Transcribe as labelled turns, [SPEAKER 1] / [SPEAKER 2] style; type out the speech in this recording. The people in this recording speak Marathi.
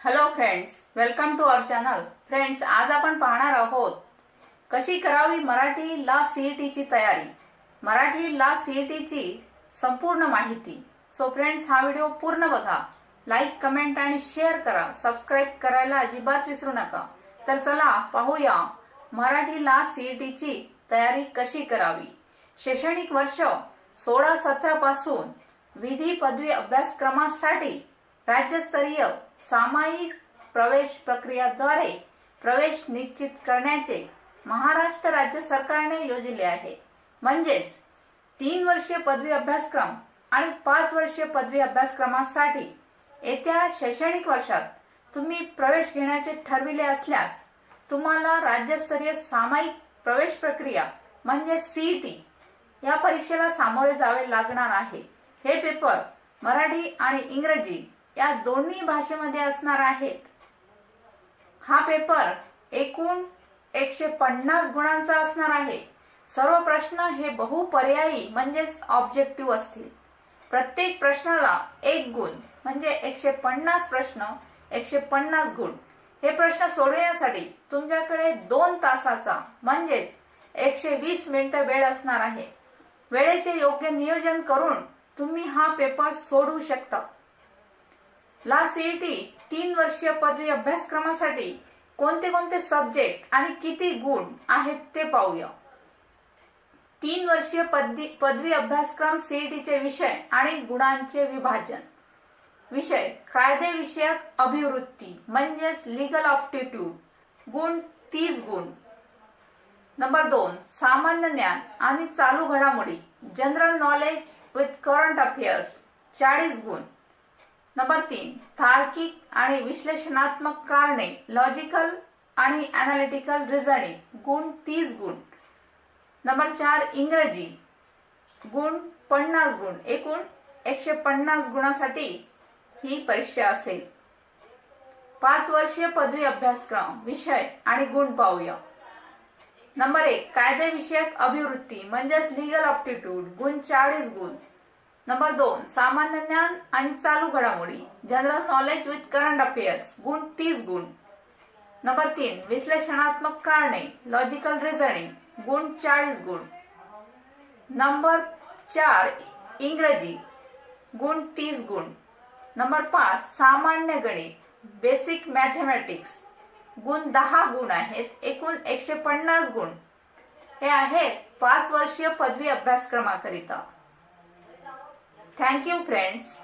[SPEAKER 1] Hello friends welcome to our channel friends आज आपण पाहणार आहोत कशी करावी मराठी ला सीईटीची तयारी. मराठी ला सीईटीची संपूर्ण माहिती. सो फ्रेंड्स हा व्हिडिओ पूर्ण बघा. लाईक कमेंट आणि शेअर करा. सबस्क्राईब करायला अजिबात विसरू नका. तर चला पाहूया मराठी ला सीईटीची तयारी कशी करावी. शैक्षणिक वर्ष सोळा सतरा पासून विधी पदवी अभ्यासक्रमासाठी राज्यस्तरीय सामायिक प्रवेश प्रक्रियाद्वारे प्रवेश निश्चित करण्याचे महाराष्ट्र राज्य सरकारने योजले आहे. म्हणजेच तीन वर्षीय पदवी अभ्यासक्रम आणि पाच वर्षीय पदवी अभ्यासक्रमासाठी येत्या शैक्षणिक वर्षात तुम्ही प्रवेश घेण्याचे ठरविले असल्यास तुम्हाला राज्यस्तरीय सामायिक प्रवेश प्रक्रिया म्हणजे सीईटी या परीक्षेला सामोरे जावे लागणार आहे. हे पेपर मराठी आणि इंग्रजी या दोन्ही भाषेमध्ये असणार आहेत. हा पेपर एकूण एकशे पन्नास गुणांचा असणार आहे. सर्व प्रश्न हे बहुपर्यायी म्हणजेच ऑब्जेक्टिव्ह असतील. प्रत्येक प्रश्नाला एक गुण म्हणजे एकशे पन्नास प्रश्न एकशे पन्नास गुण. हे प्रश्न सोडवण्यासाठी तुमच्याकडे दोन तासाचा म्हणजेच एकशे वीस मिनिटं वेळ असणार आहे. वेळेचे योग्य नियोजन करून तुम्ही हा पेपर सोडवू शकता. ला सीईटी तीन वर्षीय पदवी अभ्यासक्रमासाठी कोणते कोणते सब्जेक्ट आणि किती गुण आहेत ते पाहूया. तीन वर्षीय पदवी पदवी अभ्यासक्रम सीईटीचे विषय आणि गुणांचे विभाजन. विषय कायदेविषयक अभिवृत्ती म्हणजेच लिगल ऑप्टिट्यूड गुण तीस गुण. नंबर दोन सामान्य ज्ञान आणि चालू घडामोडी. General knowledge with current affairs चाळीस गुण. नंबर तीन तार्किक आणि विश्लेषणात्मक कारणे लॉजिकल आणि अनालिटिकल रिझनिंग गुण तीस गुण. नंबर चार इंग्रजी गुण पन्नास गुण. एकूण एकशे पन्नास गुणासाठी ही परीक्षा असेल. पाच वर्षीय पदवी अभ्यासक्रम विषय आणि गुण पाहूया. नंबर एक कायदेविषयक अभिवृत्ती म्हणजेच लिगल ऑप्टिट्यूड गुण चाळीस गुण. नंबर दोन सामान्य ज्ञान आणि चालू घडामोडी. General knowledge with current affairs गुण तीस गुण. नंबर तीन विश्लेषणात्मक कारणे. लॉजिकल रिझनिंग गुण चाळीस गुण. नंबर चार इंग्रजी. गुण तीस गुण. नंबर पाच सामान्य गणित. बेसिक मॅथमॅटिक्स गुण दहा गुण आहेत. एकूण एकशे पन्नास गुण. हे आहेत पाच वर्षीय पदवी अभ्यासक्रमाकरिता. Thank you friends